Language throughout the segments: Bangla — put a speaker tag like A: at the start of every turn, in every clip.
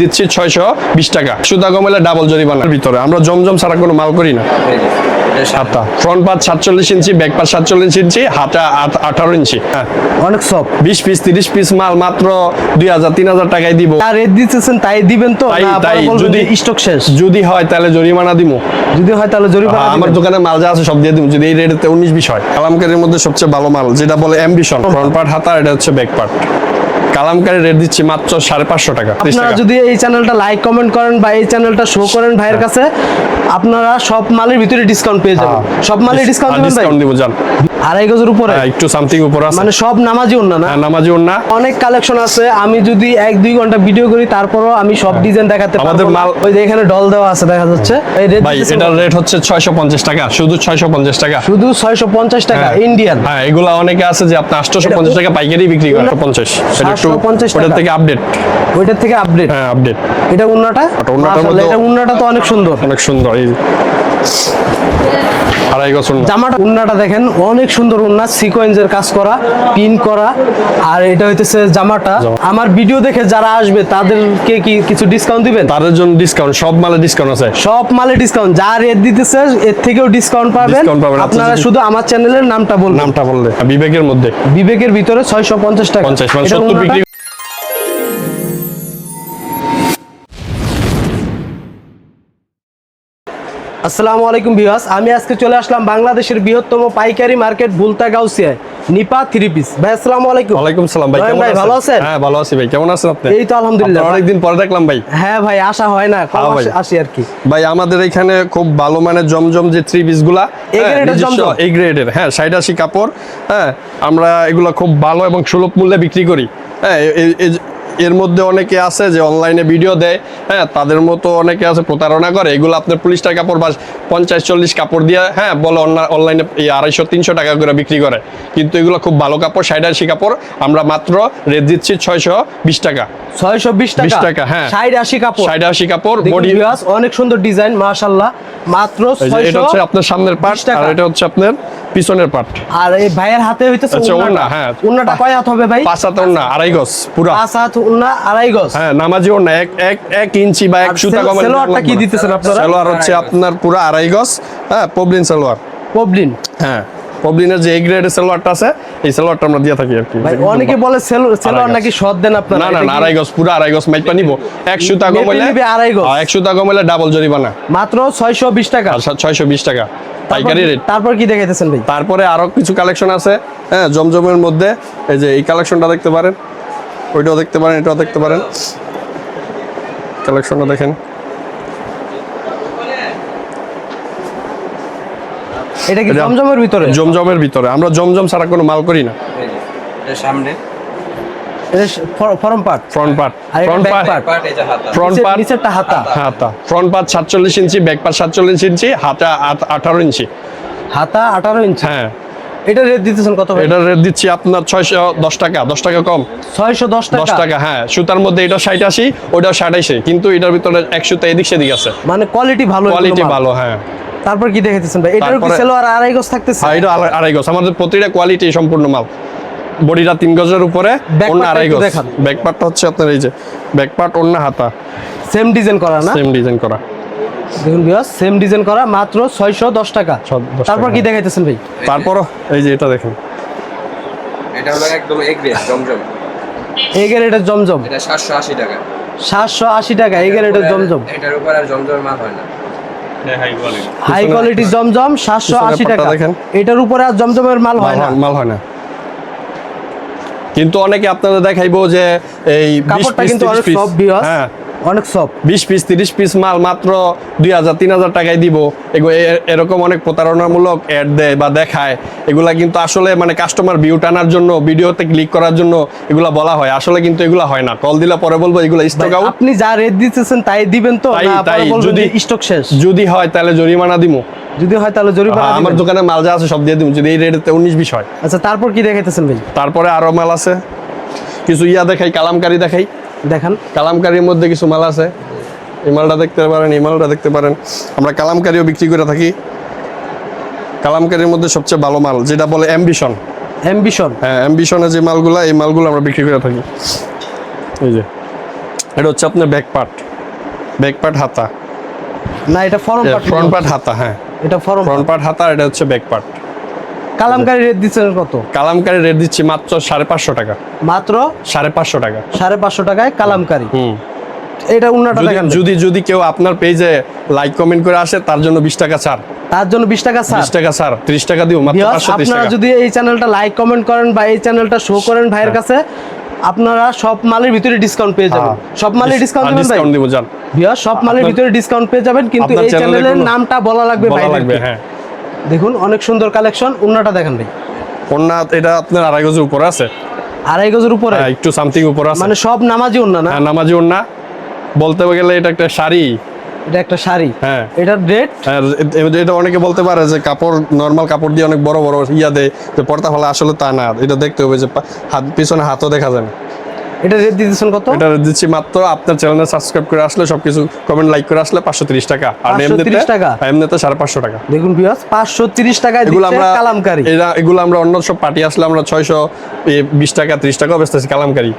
A: দিচ্ছি ছয়শো বিশ টাকা। সুতা কমেলে ডাবল জরিমানার ভিতরে। আমরা জমজম ছাড়া কোনো মাল করি না। হাতা। ফ্রন্ট পাত সাতচল্লিশ ইঞ্চি ব্যাক পাত সাতচল্লিশ ইঞ্চি হাতা আঠারো ইঞ্চি। হ্যাঁ।
B: অনেক সফট
A: বিশ পিস তিরিশ পিস মাল মাত্র দুই হাজার তিন হাজার টাকায় দিব।
B: আর রেট দিতেছেন তাই দিবেন তো?
A: তাই তাই। যদি
B: স্টক শেষ?
A: যদি হয় তাহলে জরিমানা দিব
B: যদি হয় তাহলে জরিমানা
A: হ্যাঁ, আমার দোকানে মাল যা আছে সব দিয়ে দিব যদি এই উনিশ বিশ হয় কালামকারির মধ্যে সবচেয়ে ভালো মাল যেটা বলে অ্যাম্বিশন ফ্রন্ট পার্ট হাতা এটা হচ্ছে ব্যাক পার্ট কালামকারি রেট দিচ্ছি মাত্র সাড়ে পাঁচশো টাকা
B: আপনারা যদি এই চ্যানেলটা লাইক কমেন্ট করেন বা এই চ্যানেলটা শো করেন ভাইয়ের কাছে আপনারা সব মালের ভিতরে ডিসকাউন্ট পেয়ে যাবেন।
A: হ্যাঁ।
B: সব মালের ডিসকাউন্ট ভাই।
A: ডিসকাউন্ট দিব জান
B: আড়াই গজের উপরে?
A: হ্যাঁ, একটু সামথিং উপর আছে।
B: মানে সব নামাজি অন্য না?
A: হ্যাঁ, নামাজি ওন্না
B: অনেক কালেকশন আছে। আমি যদি এক দুই ঘণ্টা ভিডিও করি তারপরও আমি সব ডিজাইন দেখাতে
A: হ্যাঁ। আমাদের মাল-
B: ওই যে এখানে ডল দেওয়া আছে দেখা যাচ্ছে। এই রেট
A: ভাই এটার রেট হচ্ছে ছয়শো পঞ্চাশ টাকা শুধু ছয়শো পঞ্চাশ টাকা।
B: শুধু ছয়শো পঞ্চাশ টাকা
A: হ্যাঁ।
B: ইন্ডিয়ান
A: হ্যাঁ এগুলা অনেকে আছে যে আপনি আটশোশো পঞ্চাশ টাকা পাইকারি বিক্রি করে পঞ্চাশ। এটা একটু
B: 750
A: ওটার থেকে আপডেট
B: ওইটার থেকে আপডেট
A: হ্যাঁ আপডেট
B: এটা উন্নাটা?
A: ওটা উন্নাটার
B: মাশাআল্লাহ,
A: মধ্যেও-
B: এটা উন্নাটা তো অনেক সুন্দর।
A: অনেক সুন্দর এই আড়াই গছ
B: জামাটা উন্নাটা দেখেন অনেক সুন্দর উন্না সিকোয়েন্সের কাজ করা পিন করা। আর এটা হইতেছে জামাটা। আমার ভিডিও দেখে যারা আসবে তাদেরকে কি কিছু ডিসকাউন্ট দিবেন?
A: তাদের জন্য ডিসকাউন্ট সব মালে ডিসকাউন্ট আছে।
B: সব মালে ডিসকাউন্ট যা রেট দিতেছে এর থেকেও ডিসকাউন্ট পাবেন।
A: আচ্ছা,
B: আপনারা শুধু আমার চ্যানেলের নামটা বলবেন।
A: নামটা বললে। বিবেকের মধ্যে।
B: বিবেকের ভিতরে ছয়শো পঞ্চাশ টাকা।
A: পঞ্চাশ মানে বিক্রি
B: আসসালামু আলাইকুম ভিউয়ার্স আমি আজকে চলে আসলাম বাংলাদেশের বৃহত্তম পাইকারি মার্কেট ভুলতা গাউসিয়ায় নিপা থ্রি পিস ভাই আসসালামু আলাইকুম
A: ওয়ালাইকুম সালাম ভাই কেমন আছেন
B: ভালো আছেন?
A: হ্যাঁ ভালো আছি ভাই কেমন আছেন আপনি
B: এই তো আলহামদুলিল্লাহ।
A: অনেকদিন পরে দেখলাম ভাই
B: হ্যাঁ ভাই আসা হয় না
A: হ্যাঁ।
B: আসি- আর কি
A: ভাই আমাদের এখানে খুব ভালো মানের জমজম যে থ্রি পিসগুলা
B: এই গ্রেডের জমজম?
A: এই গ্রেডের হ্যাঁ ষাট আশি কাপড় হ্যাঁ আমরা এগুলা খুব ভালো এবং সুলভ মূল্যে বিক্রি করি হ্যাঁ এর মধ্যে অনেকে আছে যে অনলাইনে ভিডিও দেয় হ্যাঁ তাদের মতো অনেকে আছে প্রতারণা করে। এগুলো আপনার পলিস্টার কাপড় বা পঞ্চাশ চল্লিশ কাপড় দিয়ে হ্যাঁ বলে অনলাইনে আড়াইশো তিনশো টাকা করে বিক্রি করে। কিন্তু এগুলো খুব ভালো কাপড় ষাট আশি কাপড় আমরা মাত্র রেট দিচ্ছি ছয়শো বিশ টাকা।
B: ছয়শো বিশ
A: 20
B: টাকা
A: হ্যাঁ।
B: ষাট আশি কাপড়?
A: ষাট আশি কাপড় বডি
B: অনেক সুন্দর ডিজাইন মাশাল্লাহ মাত্র
A: এটা হচ্ছে আপনার সামনের
B: 20 টাকা।
A: আর এটা হচ্ছে আপনার পিছনের পার্ট
B: আর এই ভাইয়ের হাতে হইতেছে
A: আচ্ছা, হ্যাঁ।
B: উন্নাটা কয় হাত হবে ভাই?
A: পাঁচ হাতের না আড়াই গজ পুরা।
B: পাঁচ হাত উন্না আড়াই গজ।
A: হ্যাঁ নামাজি ওর এক এক এক ইঞ্চি বা এক সুতা কমে
B: সেলোয়ারটা কি দিতেছেন আপনারা?
A: সেলোয়ার হচ্ছে আপনার পুরা আড়াই গজ হ্যাঁ পবলিন সেলোয়ার।
B: পবলিন?
A: হ্যাঁ পবলিনের যে গ্রেডের সেলোয়ারটা আছে এই সেলোয়ারটা আমরা দিয়ে থাকি আর কি।
B: ভাই অনেকে বলে সেলোয়ার নাকি শর্ট দেন আপনারা?
A: না না আড়াই গজ পুরা আড়াই গজ মাইপা নিব। এক সুতা
B: মেপে
A: কমাইলে
B: নিবে আড়াই গজ।
A: হ্যাঁ, এক সুতা কমাইলে ডাবল জরিমানা।
B: মাত্র ছয়শো বিশ টাকা।
A: আর ছয়শো বিশ টাকা। পাইকারি
B: তারপর-
A: রেট
B: তারপর কি দেখাইতেছেন ভাই?
A: তারপরে আরও কিছু কালেকশন আছে হ্যাঁ জমজমের মধ্যে এই যে এই কালেকশনটা দেখতে পারেন ওইটাও দেখতে পারেন এটাও দেখতে পারেন। কালেকশনটা দেখেন।
B: এটা কি জমজমের ভিতরে?
A: জমজমের ভিতরে। আমরা জমজম ছাড়া কোনো মাল করি না।
C: সামনে।
B: Form part.
A: Front part. Front part.
B: part।
C: Part. এই যে হাতা।
A: ফ্রন্ট পার্ট
B: নিচেরটা হাতা।
A: হাতা। ফ্রন্ট পার্ট সাতচল্লিশ ইঞ্চি ব্যাক পার্ট সাতচল্লিশ ইঞ্চি হাতা আট- আঠারো ইঞ্চি।
B: হাতা আঠারো ইঞ্চি?
A: হ্যাঁ।
B: এটা রেট দিতেছেন কত ভাই?
A: এটা রেট দিচ্ছি আপনার ছয়শো দশ টাকা। দশ টাকা কম।
B: ছয়শো দশ
A: দশ
B: টাকা
A: হ্যাঁ। সুতার মধ্যে এটা ষাট আশি ওটাও ষাট কিন্তু এটার ভিতরে এক সুতা এদিক সেদিক আছে।
B: মানে কোয়ালিটি ভালো
A: কোয়ালিটি ভালো হ্যাঁ।
B: তারপর কি দেখাইতেছেন ভাই? এটারও কি সেলোয়ার আড়াই গজ থাকতেছে?
A: হ্যাঁ এটা আড়াই- আড়াই গজ। আমাদের প্রতিটা কোয়ালিটি সম্পূর্ণ মাল। বডিটা তিন গজের উপরে অন্য আড়াই গজ।
B: দেখান।
A: ব্যাক পার্টটা হচ্ছে আপনার এই যে ব্যাক পার্ট অন্য হাতা।
B: সেম ডিজাইন করা না?
A: সেম ডিজাইন করা।
B: দেখুন বিয়াস সেম ডিজাইন করা মাত্র ছয়শো দশ টাকা।
A: ছ-
B: তারপর কি। দেখাইতেছেন ভাই?
A: তারপরও এই যে এটা দেখেন।
C: এটা হলো একদম এগ্রেড জমজম।
B: এই গ্রেডের জমজম।
C: এটা সাতশো আশি টাকা।
B: সাতশো আশি টাকা এই গ্রেডের জমজম।
C: এটার উপর আর জমজমের মাল হয় না।
B: হাই কোয়ালিটি জমজম সাতশো
A: পিছনের
B: আশি টাকা।
A: দেখেন।
B: এটার উপরে আর জমজমের মাল হয় না।
A: মাল হয় না। কিন্তু অনেকে আপনাদের দেখাইবো যে এই
B: কাপড়টা কিন্তু অনেক বিয়াস
A: হ্যাঁ।
B: অনেক সব
A: বিশ পিস তিরিশ পিস মাল মাত্র দুই হাজার তিন হাজার টাকায় দিব। এরকম অনেক প্রতারণামূলক অ্যাড দেয় বা দেখায়। এগুলা কিন্তু আসলে মানে কাস্টমার ভিউ টানার জন্য ভিডিওতে ক্লিক করার জন্য এগুলা বলা হয়। আসলে কিন্তু এগুলা হয় না। কল দিলে পরে বলব এগুলা স্টক আউট
B: আপনি যা রেট দিতেছেন তাই দিবেন তো?
A: তাই-
B: যদি স্টক শেষ?
A: যদি হয় তাহলে জরিমানা দিব
B: যদি হয় তাহলে জরিমানা
A: হ্যাঁ, আমার দোকানে মাল যা আছে সব দিয়ে দিব যদি এই রেটেতে উনিশ বিশ হয়।
B: আচ্ছা তারপর কি দেখাইতেছেন ভাই?
A: তারপরে আরও মাল আছে। কিছু ইয়া দেখাই কালামকারি দেখাই।
B: দেখান।
A: কালামকারির মধ্যে কিছু মাল আছে। এই মালটা দেখতে পারেন এই মালটা দেখতে পারেন। আমরা কালামকারিও বিক্রি করে থাকি। কালামকারির মধ্যে সবচেয়ে ভালো মাল যেটা বলে অ্যাম্বিশন।
B: অ্যাম্বিশন?
A: হ্যাঁ অ্যাম্বিশনের যে মালগুলা এই মালগুলো আমরা বিক্রি করে থাকি। এই যে এটা হচ্ছে আপনার ব্যাক পার্ট ব্যাক পার্ট হাতা।
B: না এটা ফরম পার্ট
A: ফ্রন্ট পার্ট হাতা হ্যাঁ।
B: এটা
A: ফ্রন্ট পার্ট হাতা এটা হচ্ছে ব্যাক পার্ট
B: কালামকারী রেট দিচ্ছেন কত?
A: কালামকারি রেট দিচ্ছি মাত্র সাড়ে পাঁচশো টাকা।
B: মাত্র?
A: সাড়ে পাঁচশো টাকা।
B: সাড়ে পাঁচশো টাকায় কালামকারী।
A: হুম।
B: এটা উন্নাটা দেখেন
A: যদি যদি কেউ আপনার পেজে লাইক কমেন্ট করে আসে তার জন্য বিশ টাকা ছাড়।
B: তার জন্য বিশ টাকা ছাড়।
A: বিশ টাকা ছাড়। ত্রিশ টাকা দিও মাত্র
B: আপনারা যদি এই চ্যানেলটা লাইক কমেন্ট করেন বা এই চ্যানেলটা শো করেন ভাইয়ের কাছে আপনারা সব মালের ভিতরে ডিসকাউন্ট পেয়ে যাবেন। সব মালের ডিসকাউন্ট দিবেন ভাই?
A: ডিসকাউন্ট দিব জান
B: সব মালের ভিতরে ডিসকাউন্ট পেয়ে যাবেন কিন্তু এই চ্যানেলের নামটা বলা লাগবে
A: বলা লাগবে হ্যাঁ।
B: দেখুন অনেক সুন্দর কালেকশন উন্নাটা দেখেন ভাই।
A: কন্যা এটা আপনার আড়াই গজের উপরে আছে।
B: আড়াই গজের উপরে?
A: হ্যাঁ, একটু সামথিং উপরে আছে।
B: মানে সব নামাজি উন্না না?
A: হ্যাঁ নামাজি ওন্না বলতে গেলে এটা একটা শাড়ি।
B: এটা একটা শাড়ি।
A: হ্যাঁ।
B: এটার রেট
A: হ্যাঁ, এটা অনেকে বলতে পারে যে কাপড় নর্মাল কাপড় দিয়ে অনেক বড় বড় ইয়া দেয় যে পর্দা ফলে আসলে তা না। এটা দেখতে হবে যে হাত পিছনে হাতও দেখা যায় না।
B: এটা রেট দিতেছেন কত?
A: এটা দিচ্ছি মাত্র আপনার চ্যানেলে সাবস্ক্রাইব করে আসলে সবকিছু কমেন্ট লাইক করে আসলে পাঁচশো তিরিশ টাকা। আর
B: 530
A: এমনিতে
B: টাকা?
A: এমনিতে সাড়ে পাঁচশো টাকা।
B: দেখুন ভিউয়ার্স পাঁচশো তিরিশ টাকায়
A: এগুলো
B: দিচ্ছে
A: আমরা
B: কালামকারী।
A: এরা এগুলো আমরা অন্য সব পার্টি আসলে আমরা ছয়শো বিশ টাকা ত্রিশ টাকা বেচতেছি কালামকারি।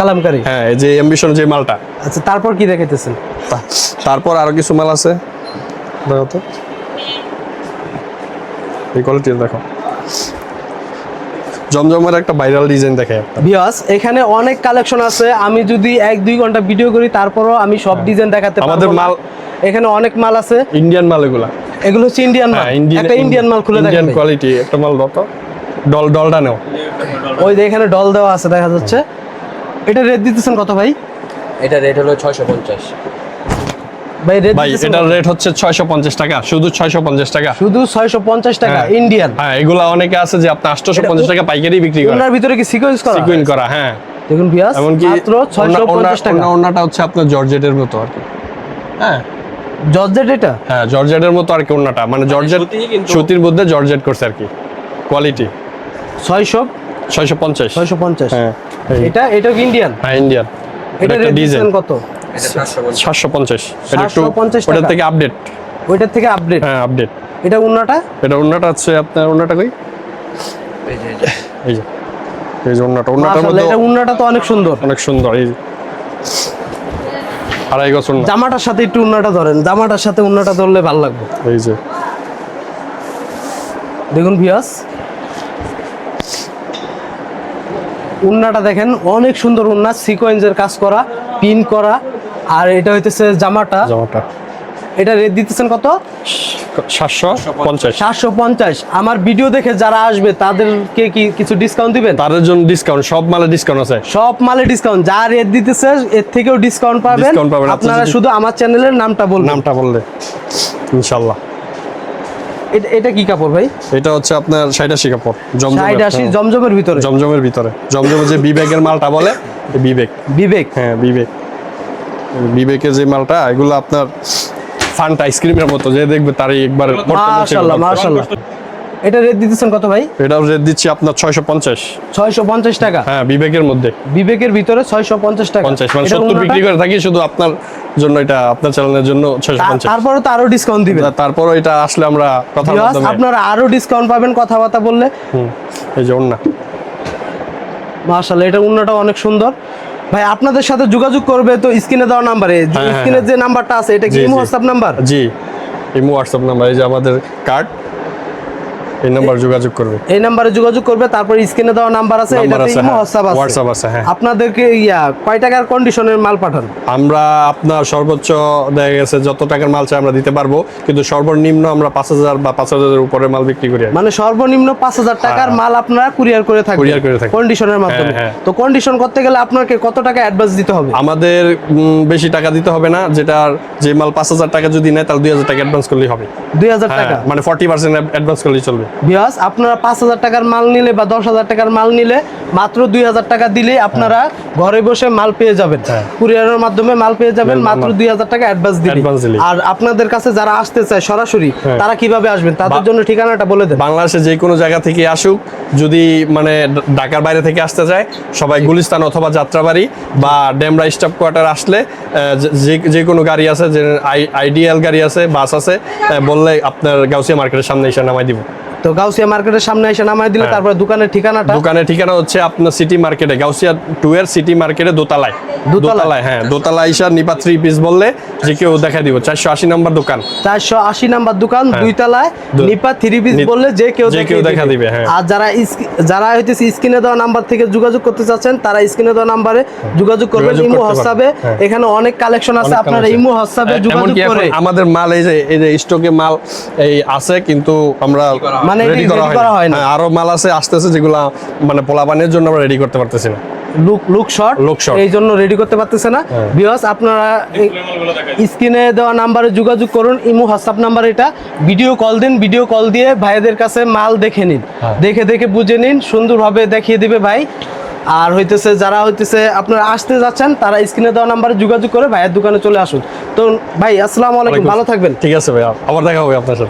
B: কালামকারী?
A: হ্যাঁ এই যে এমবিশন যে মালটা।
B: আচ্ছা তারপর কি দেখাইতেছেন?
A: তারপর আরও কিছু মাল আছে। দেখো তো। এই কোয়ালিটির দেখো। জমজমের একটা ভাইরাল ডিজাইন দেখে
B: ভিউয়ার্স এখানে অনেক কালেকশন আছে। আমি যদি এক দুই ঘণ্টা ভিডিও করি তারপরও আমি সব ডিজাইন দেখাতে পারব
A: হ্যাঁ। আমাদের মাল-
B: এখানে অনেক মাল আছে।
A: ইন্ডিয়ান মাল এগুলা।
B: এগুলো হচ্ছে ইন্ডিয়ান মাল। একটা ইন্ডিয়ান মাল খুলে
A: ইন্ডিয়ান
B: দেখেন
A: কোয়ালিটি একটা মাল দাও তো। ডল ডলটা নেও।
B: ওই যে এখানে ডল দেওয়া আছে দেখা যাচ্ছে। এটা রেট দিতেছেন কত ভাই?
C: এটা রেট হলো ছয়শো পঞ্চাশ।
B: ভাই রেট
A: ভাই এটার রেট হচ্ছে ছয়শো পঞ্চাশ টাকা শুধু ছয়শো পঞ্চাশ টাকা।
B: শুধু ছয়শো পঞ্চাশ টাকা। ইন্ডিয়ান
A: হ্যাঁ এগুলা অনেকে আছে যে আটশোশো পঞ্চাশ টাকা পাইকারি বিক্রি করে
B: ওনার ভিতরে কি সিকোয়েন্স করা
A: সিকুইন করা হ্যাঁ।
B: দেখুন
A: এমনকি
B: মাত্র ছয়শো পঞ্চাশ টাকা।
A: ওনাটা হচ্ছে আপনার জর্জেটের মতো আর কি। হ্যাঁ।
B: জর্জেট এটা?
A: হ্যাঁ জর্জেটের মতো আর কি ওনাটা। মানে জর্জেট সুতির মধ্যে জর্জেট করছে আর কি কোয়ালিটি
B: ছয়শো
A: ছয়শো পঞ্চাশ।
B: ছয়শো পঞ্চাশ।
A: হ্যাঁ এই।
B: এটা এটা ইন্ডিয়ান
A: হ্যাঁ ইন্ডিয়ান
B: এটা
A: ডিজাইন
B: কত?
C: সাতশো পঞ্চাশ।
A: সাতশো পঞ্চাশ। এটা একটু
B: 750
A: ওটার
B: টাকা।
A: থেকে আপডেট
B: ওইটার থেকে আপডেট
A: হ্যাঁ আপডেট
B: এটা উন্নাটা?
A: এটা আপনার কই?
C: এই যে এই যে।
A: মধ্যে
B: এটা তো অনেক সুন্দর।
A: অনেক সুন্দর এই যে। আড়াই গজ ওন্না।
B: জামাটার সাথে একটু উন্নাটা ধরেন। জামাটার সাথে উন্নাটা ধরলে ভালো লাগবে।
A: এই যে।
B: দেখুন ভিয়াস উন্নাটা দেখেন অনেক সুন্দর উন্না। সিকোয়েন্সের কাজ করা পিন করা। আর এটা হইতেছে জামাটা।
A: জামাটা।
B: এটা রেট দিতেছেন কত?
A: সাতশো পঞ্চাশ।
B: সাতশো পঞ্চাশ। আমার ভিডিও দেখে যারা আসবে তাদেরকে কি কিছু ডিসকাউন্ট দিবেন?
A: তাদের জন্য ডিসকাউন্ট সব মালে ডিসকাউন্ট আছে।
B: সব মালে ডিসকাউন্ট যা রেট দিতেছে এর থেকেও ডিসকাউন্ট পাবেন। আপনারা শুধু আমার চ্যানেলের নামটা বলবেন।
A: নামটা বললে। ইনশাল্লাহ।
B: এটা- এটা কি কাপড় ভাই?
A: এটা হচ্ছে আপনার সাইডাশি কাপড় জমজমের।
B: সাইড আসি
A: হ্যাঁ।
B: জমজমের ভিতরে?
A: জমজমের ভিতরে। জমজমের যে বিবেকের মালটা বলে বিবেক।
B: বিবেক।
A: হ্যাঁ বিবেক। বিবেকের যে মালটা এগুলো আপনার ফান্ট আইসক্রিমের মতো যে দেখবে তারই একবার
B: মাশাআল্লাহ মাশাআল্লাহ। এটা রেট দিতেছেন কত ভাই?
A: এটাও রেট দিচ্ছি আপনার ছয়শো পঞ্চাশ।
B: ছয়শো পঞ্চাশ টাকা?
A: হ্যাঁ বিবেকের মধ্যে।
B: বিবেকের ভিতরে ছয়শো পঞ্চাশ টাকা।
A: পঞ্চাশ মানে
B: এটার
A: সত্তর
B: উন্নাটা-
A: বিক্রি করে থাকি শুধু আপনার জন্য এটা আপনার চ্যানেলের জন্য ছয়শো
B: তা-
A: পঞ্চাশ
B: তারপরে তো আরও ডিসকাউন্ট দিবেন।
A: তারপরও এটা আসলে আমরা কথা
B: Viewers, আপনারা আরও ডিসকাউন্ট পাবেন কথাবার্তা বললে।
A: এই যে অন্য
B: মাশাআল্লাহ এটা উন্নাটা অনেক সুন্দর। ভাই আপনাদের সাথে যোগাযোগ করবে তো স্ক্রিনে দেওয়া নাম্বারে
A: হ্যাঁ,
B: স্ক্রিনে
A: হ্যাঁ।
B: যে নাম্বারটা আছে এটা কি। হোয়াটসঅ্যাপ নাম্বার
A: জি ইমো হোয়াটসঅ্যাপ নাম্বার এই যে আমাদের কার্ড এই নাম্বার যোগাযোগ করবে।
B: এই নাম্বারে যোগাযোগ করবে তারপর স্ক্রিনে দেওয়া নাম্বার আছে এটাতে ইমো
A: হ্যাঁ
B: হোয়াটসঅ্যাপ আছে।
A: হোয়াটসঅ্যাপ আছে হ্যাঁ।
B: আপনাদেরকে ইয়া কয় টাকার কন্ডিশনের মাল পাঠান?
A: আমরা আপনার সর্বোচ্চ দেখা গেছে যত টাকার মাল চাই আমরা দিতে পারব কিন্তু সর্বনিম্ন আমরা পাঁচ হাজার বা পাঁচ হাজারের উপরে মাল বিক্রি করি
B: মানে সর্বনিম্ন পাঁচ হাজার টাকার মাল আপনারা কুরিয়ার করে থাকবেন।
A: Courier করে থাকি।
B: কন্ডিশনের মাধ্যমে।
A: হ্যাঁ, হ্যাঁ।
B: তো কন্ডিশন করতে গেলে আপনাকে কত টাকা অ্যাডভান্স দিতে হবে?
A: আমাদের বেশি টাকা দিতে হবে না যেটার যে মাল পাঁচ হাজার টাকা যদি নেয় তাহলে দুই হাজার টাকা অ্যাডভান্স করলেই হবে।
B: দুই হাজার
A: হ্যাঁ,
B: টাকা?
A: মানে ফর্টি পার্সেন্ট অ্যাডভান্স করলেই চলবে।
B: বিয়াস আপনারা পাঁচ হাজার টাকার মাল নিলে বা দশ হাজার টাকার মাল নিলে মাত্র দুই হাজার টাকা দিলে আপনারা ঘরে বসে মাল পেয়ে যাবেন।
A: হ্যাঁ।
B: কুরিয়ারের মাধ্যমে মাল পেয়ে যাবেন মাত্র দুই হাজার টাকা অ্যাডভান্স দিলে। আর আপনাদের কাছে যারা আসতে চায় সরাসরি
A: হ্যাঁ।
B: তারা কীভাবে আসবেন? তাদের জন্য ঠিকানাটা বলে দেন।
A: বাংলাদেশে যে কোনো জায়গা থেকে আসুক যদি মানে ঢাকার বাইরে থেকে আসতে চায় সবাই গুলিস্তান অথবা যাত্রাবাড়ি বা ডেমরা স্টাফ কোয়ার্টার আসলে যে- যে কোনো গাড়ি আছে যে আইডিয়াল গাড়ি আছে বাস আছে বললে আপনার গাউসিয়া মার্কেটের সামনে এসে নামাই দিব।
B: তো গাউসিয়া মার্কেটের সামনে এসে নামাই দিলে
A: হ্যাঁ।
B: তারপরে দোকানের ঠিকানাটা
A: দোকানের ঠিকানা হচ্ছে আপনার সিটি মার্কেটে গাউসিয়া টু এর সিটি মার্কেটে দোতলায়
B: দোতলায়?
A: হ্যাঁ দোতলায় ইসা নিপা থ্রি পিস বললে যে কেউ দেখা দিব চারশো আশি নম্বর দোকান
B: চারশো আশি নাম্বার দোকান দুই তলায় নিপা থ্রি পিস বললে যে কেউ
A: যে কেউ দেখা দিবে, হ্যাঁ।
B: আর যারা যারা হইতেছে স্ক্রিনে দেওয়া নাম্বার থেকে যোগাযোগ করতে চাচ্ছেন তারা স্ক্রিনে দেওয়া নাম্বারে যোগাযোগ করবেন ইমো হোয়াটসঅ্যাপে
A: হ্যাঁ।
B: এখানে অনেক কালেকশন আছে আপনারা ইমো হোয়াটসঅ্যাপে যোগাযোগ করে
A: আমাদের মাল এই যে এই যে স্টকে মাল এই আছে কিন্তু আমরা
B: মানে
A: রেডি করা
B: হয়
A: হয়
B: না।
A: না আরও মাল আছে আসতেছে যেগুলা মানে পোলাপানের জন্য আমরা রেডি করতে পারতেছি না।
B: Look look short
A: Look short।
B: এই জন্য রেডি করতে পারতেছে না।
A: হ্যাঁ।
B: বিকজ আপনারা স্ক্রিনে দেওয়া নাম্বারে যোগাযোগ করুন ইমো হোয়াটসঅ্যাপ নাম্বার এটা। ভিডিও কল দিন ভিডিও কল দিয়ে ভাইদের কাছে মাল দেখে নিন।
A: হ্যাঁ।
B: দেখে দেখে বুঝে নিন সুন্দরভাবে দেখিয়ে দিবে ভাই। আর হইতেছে যারা হইতেছে আপনারা আসতে যাচ্ছেন তারা স্ক্রিনে দেওয়া নাম্বারে যোগাযোগ করে ভাইয়ের দোকানে চলে আসুন। তো ভাই আসসালামু আলাইকুম ভালো থাকবেন।
A: ঠিক আছে ভাই আবার দেখা হবে আপনার সাথে।